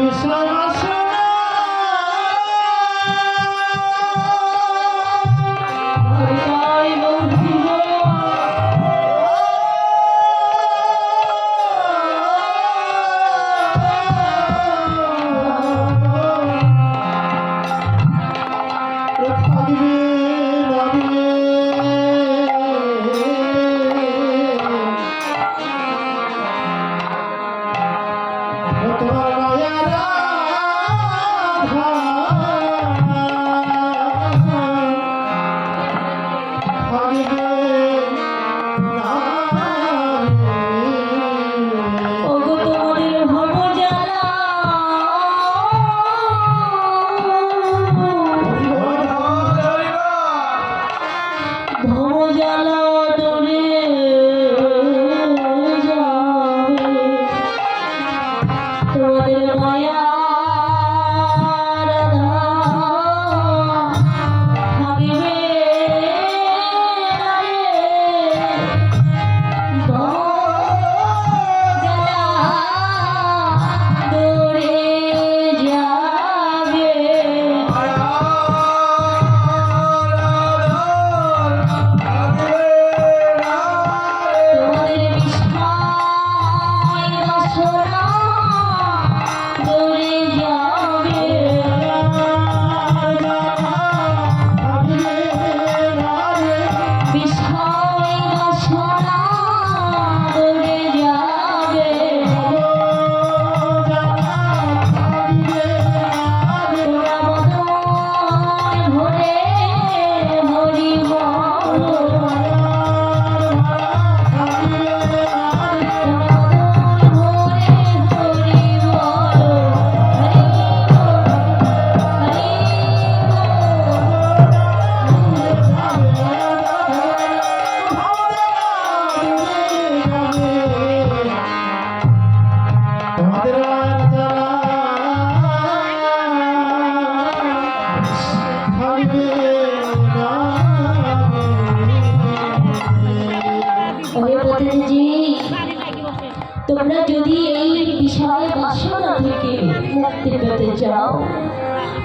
বিষয়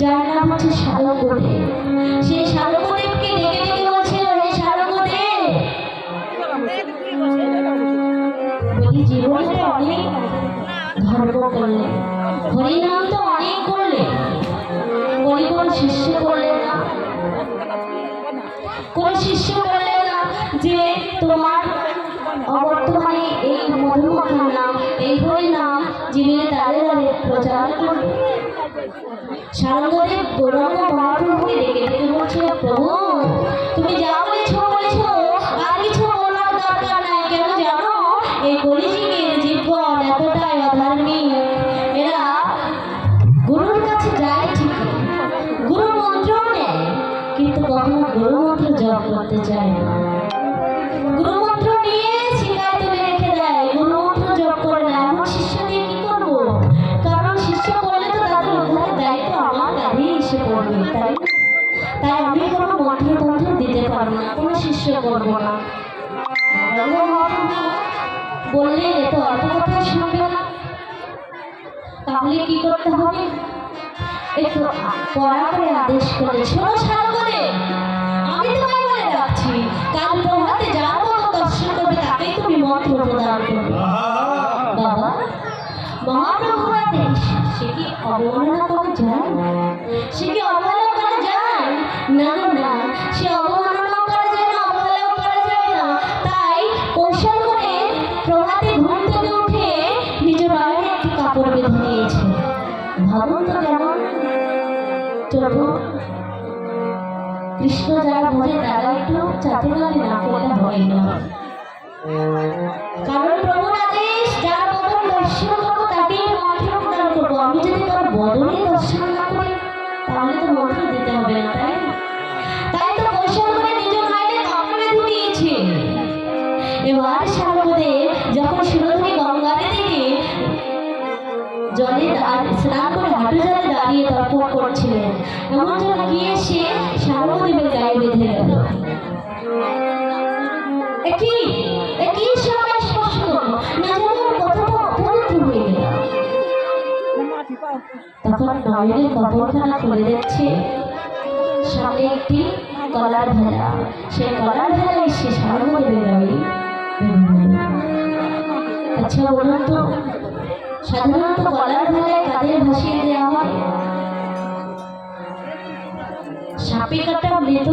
যার নাম হচ্ছে শালকদেব সেই শালকদেবকে ডেকে ডেকে বলছে হে শালকদেব বলি, জীবনে অনেক ধর্ম করলে, হরিনাম তো অনেক করলে। কোন শিষ্য করলে না? কোন শিষ্য করলে না যে তোমার অবর্তমানে এই মধুমখান নাম, এই হরি নাম তারে তারে প্রচার করবে? সারঙ্গদেব গৌরাঙ্গ মহাপ্রভুকে ডেকে ডেকে বলছে প্রভু। কড়া আদেশ করে শোনো আমি তোমায় বলে রাখছি কাল প্রভাতে যার মতো দর্শন করবে তাকেই তুমি মন্ত্র প্রদান করবে। বাবা সে কি অবমাননা কৃষ্ণ যারা বোঝে তারা একটু চাতুর্লামি না করতে হয় না। কারণ প্রভুর আদেশ, যার দর্শন করব তাকে দান করব। আমি যদি কারও দর্শন না করি, তাহলে তো দিতে হবে না, তাই তাই তো কৌশল করে নিজ এবার একই তখন নয়নের কবরখানা খুলে দেখছে, সামনে একটি কলার ভেলা সেই কলার ভেলায় সে সামনে বেরোয়। আচ্ছা তো, সাধারণত কলার ভেলায় কাদের ভাসিয়ে দেওয়া হয়? সাপে কাটা মৃত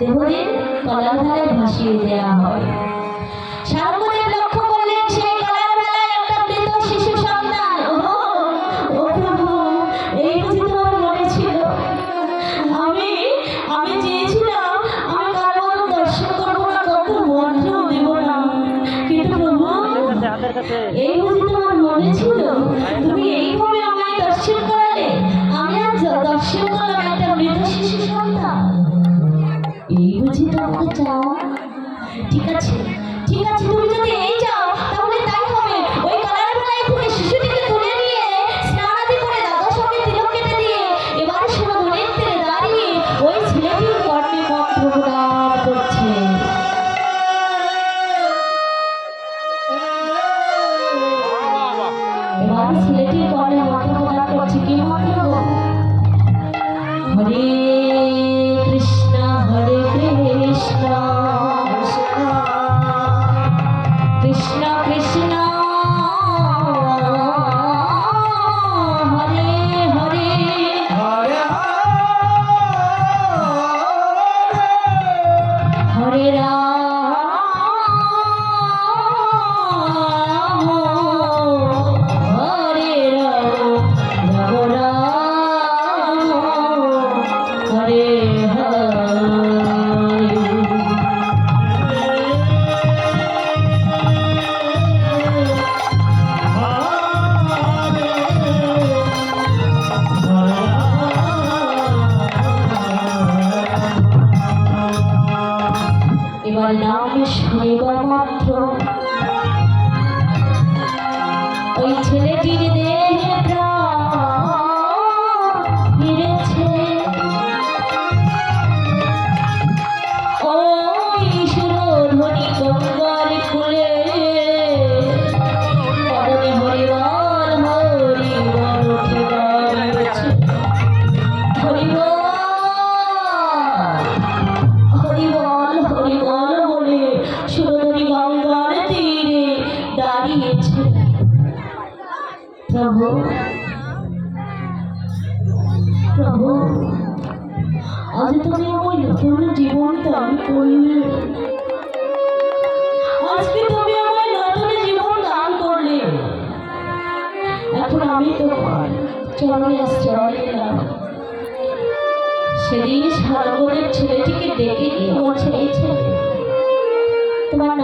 মৃতদেহদের কলাধারায় ভাসিয়ে দেওয়া হয়।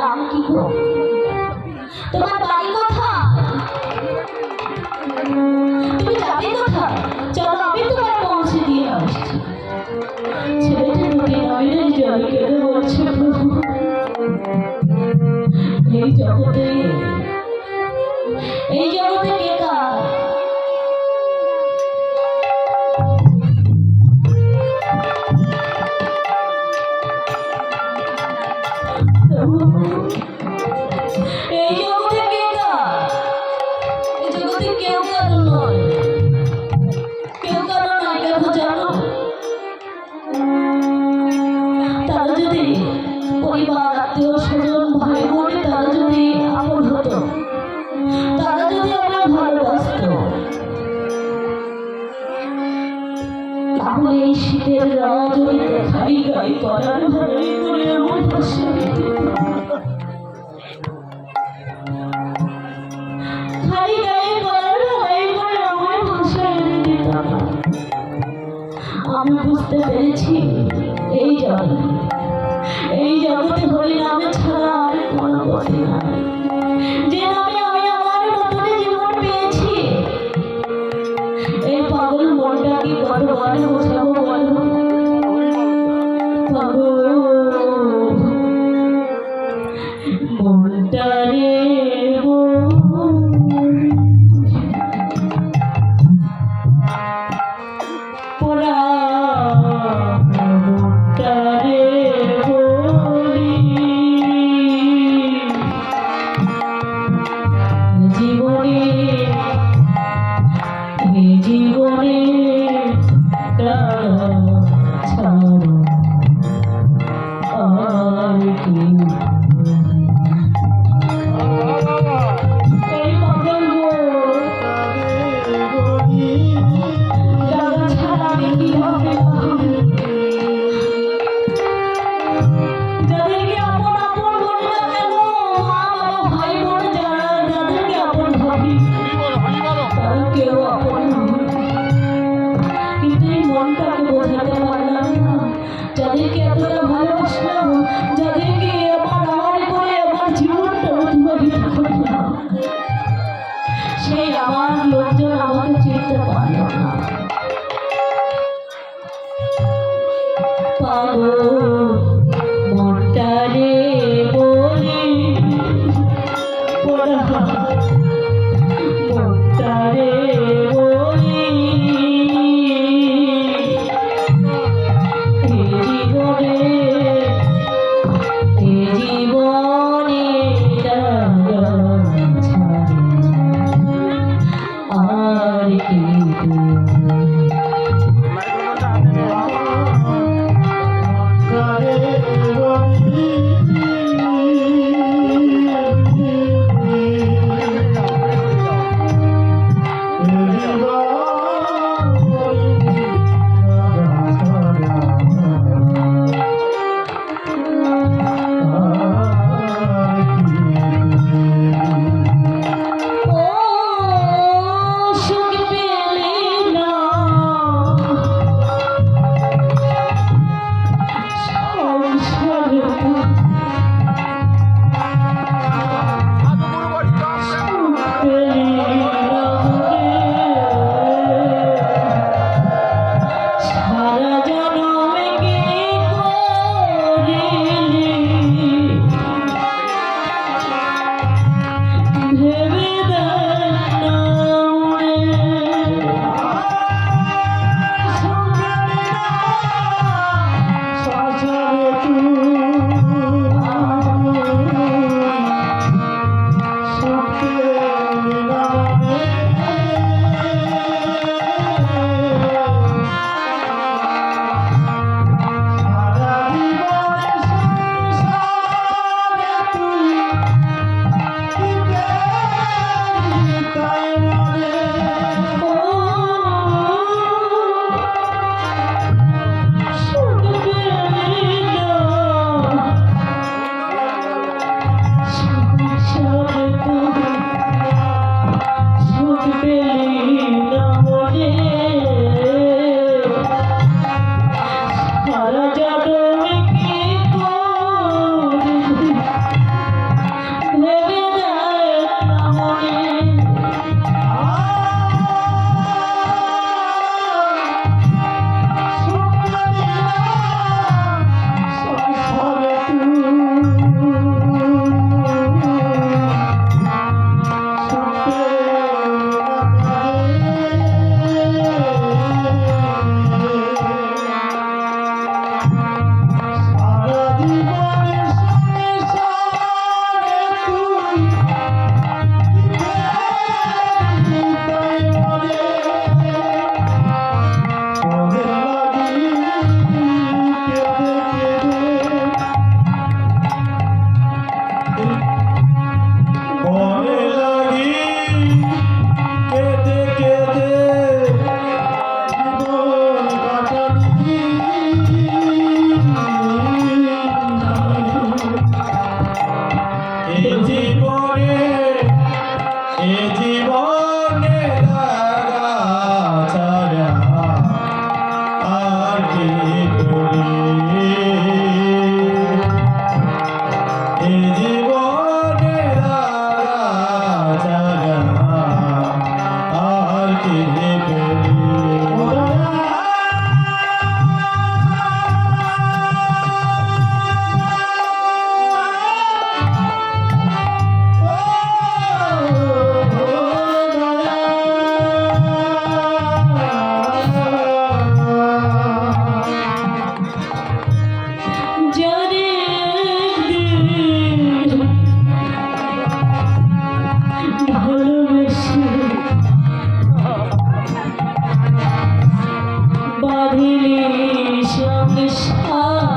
নাম কি তোমার বাড়ি কথা তুমি যাবে কথা চলো, আমি তোমার পৌঁছে দিয়ে আসছি। এই জগতে এই জগতে বুঝতে পেরেছি। এই জন্য এই জগতে হরি নামে ছাড়া আর কোনো যে নামে আমি আমার জীবন পেয়েছি এই পাগল মনটা কি কত মনে Oh. 아.